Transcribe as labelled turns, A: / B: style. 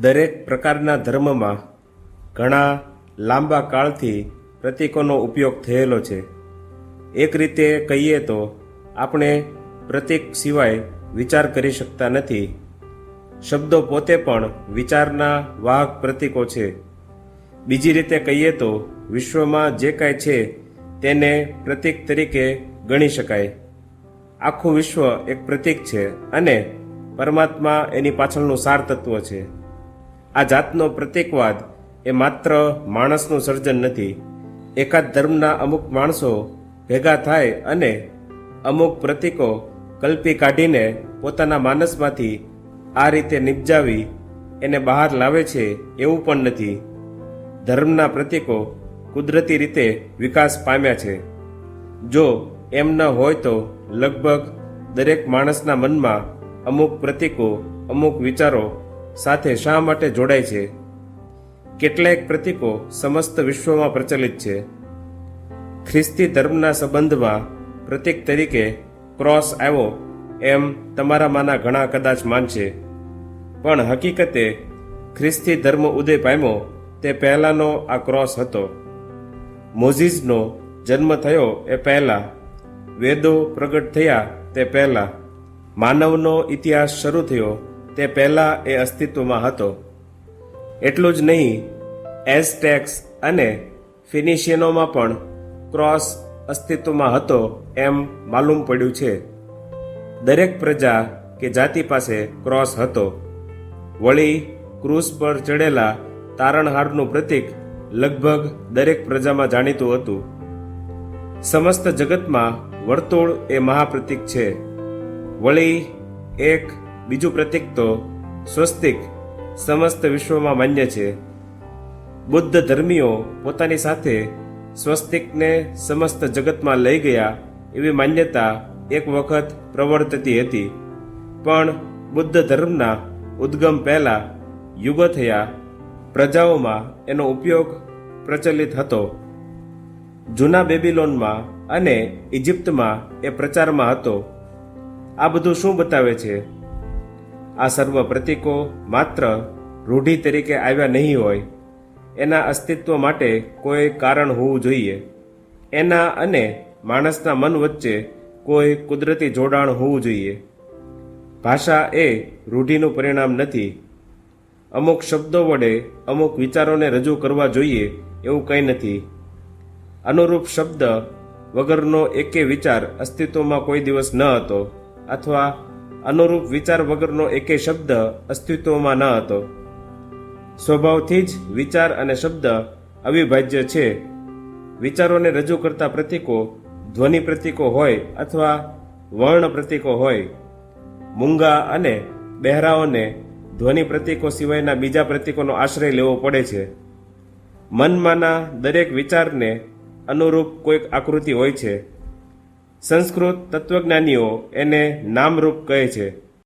A: દરેક પ્રકારના ધર્મમાં ઘણા લાંબા કાળથી પ્રતીકોનો ઉપયોગ થયેલો છે. એક રીતે કહીએ તો, આપણે પ્રતીક સિવાય વિચાર કરી શકતા નથી. શબ્દો પોતે પણ વિચારના વાહક પ્રતીકો છે. બીજી રીતે કહીએ તો, વિશ્વમાં જે કાંઈ છે તેને પ્રતીક તરીકે ગણી શકાય. આખું વિશ્વ એક પ્રતીક છે અને પરમાત્મા એની પાછળનું સાર તત્વ છે. આ જાતનો પ્રત્યેકવાદ એ માત્ર માણસનું સર્જન નથી. એકાદ ધર્મના અમુક માણસો ભેગા થાય અને અમુક પ્રતીકો કલ્પી કાઢીને પોતાના માનસમાંથી આ રીતે નિપજાવી એને બહાર લાવે છે એવું પણ નથી. ધર્મના પ્રતીકો કુદરતી રીતે વિકાસ પામ્યા છે. જો એમ ન હોય તો લગભગ દરેક માણસના મનમાં અમુક પ્રતીકો, અમુક વિચારો સાથે શા માટે જોડાય છે? કેટલાક પ્રતીકો સમસ્ત વિશ્વમાં પ્રચલિત છે. ખ્રિસ્તી ધર્મના સંબંધમાં પ્રતીક તરીકે ક્રોસ આવ્યો એમ તમારામાંના ઘણા કદાચ માનશે. પણ હકીકતે ખ્રિસ્તી ધર્મ ઉદય પામ્યો તે પહેલાંનો આ ક્રોસ હતો. મોઝીઝનો જન્મ થયો એ પહેલાં. વેદો પ્રગટ થયા તે પહેલાં. માનવનો ઇતિહાસ શરૂ થયો તે પહેલાં એ અસ્તિત્વમાં હતો. એટલું જ નહીં, એઝટેક્સ અને ફિનિશિયનોમાં પણ ક્રોસ અસ્તિત્વમાં હતો એમ માલુમ પડ્યું છે. દરેક પ્રજા કે જાતિ પાસે ક્રોસ હતો. વળી ક્રૂસ પર ચડેલા તારણહારનું પ્રતીક લગભગ દરેક પ્રજામાં જાણીતું હતું. સમસ્ત જગતમાં વર્તુળ એ મહાપ્રતીક છે. વળી એક બીજું પ્રતીક તો સ્વસ્તિક, સમસ્ત વિશ્વમાં માન્ય છે. બુદ્ધ ધર્મીઓ પોતાની સાથે સ્વસ્તિકને સમસ્ત જગતમાં લઈ ગયા એવી માન્યતા એક વખત પ્રવર્તતી હતી. પણ બુદ્ધ ધર્મના ઉદ્ગમ પહેલા યુગો થયા, પ્રજાઓમાં એનો ઉપયોગ પ્રચલિત હતો. જૂના બેબીલોનમાં અને ઇજિપ્તમાં એ પ્રચારમાં હતો. આ બધું શું બતાવે છે? આ સર્વ પ્રતીકો માત્ર રૂઢિ તરીકે આવ્યા નહીં હોય. એના અસ્તિત્વ માટે કોઈ કારણ હોવું જોઈએ. એના અને માણસના મન વચ્ચે કોઈ કુદરતી જોડાણ હોવું જોઈએ. ભાષા એ રૂઢિનું પરિણામ નથી. અમુક શબ્દો વડે અમુક વિચારોને રજૂ કરવા જોઈએ એવું કંઈ નથી. અનુરૂપ શબ્દ વગરનો એકે વિચાર અસ્તિત્વમાં કોઈ દિવસ ન હતો અથવા અનુરૂપ વિચાર વગરનો એકે શબ્દ અસ્તિત્વમાં ન હતો. સ્વભાવથી જ વિચાર અને શબ્દ અવિભાજ્ય છે. વિચારોને રજૂ કરતા પ્રતીકો ધ્વનિ પ્રતીકો હોય અથવા વર્ણ પ્રતીકો હોય. મૂંગા અને બહેરાઓને ધ્વનિ પ્રતીકો સિવાયના બીજા પ્રતીકોનો આશ્રય લેવો પડે છે. મનમાંના દરેક વિચારને અનુરૂપ કોઈક આકૃતિ હોય છે. સંસ્કૃત તત્વજ્ઞાનીઓ એને નામરૂપ કહે છે.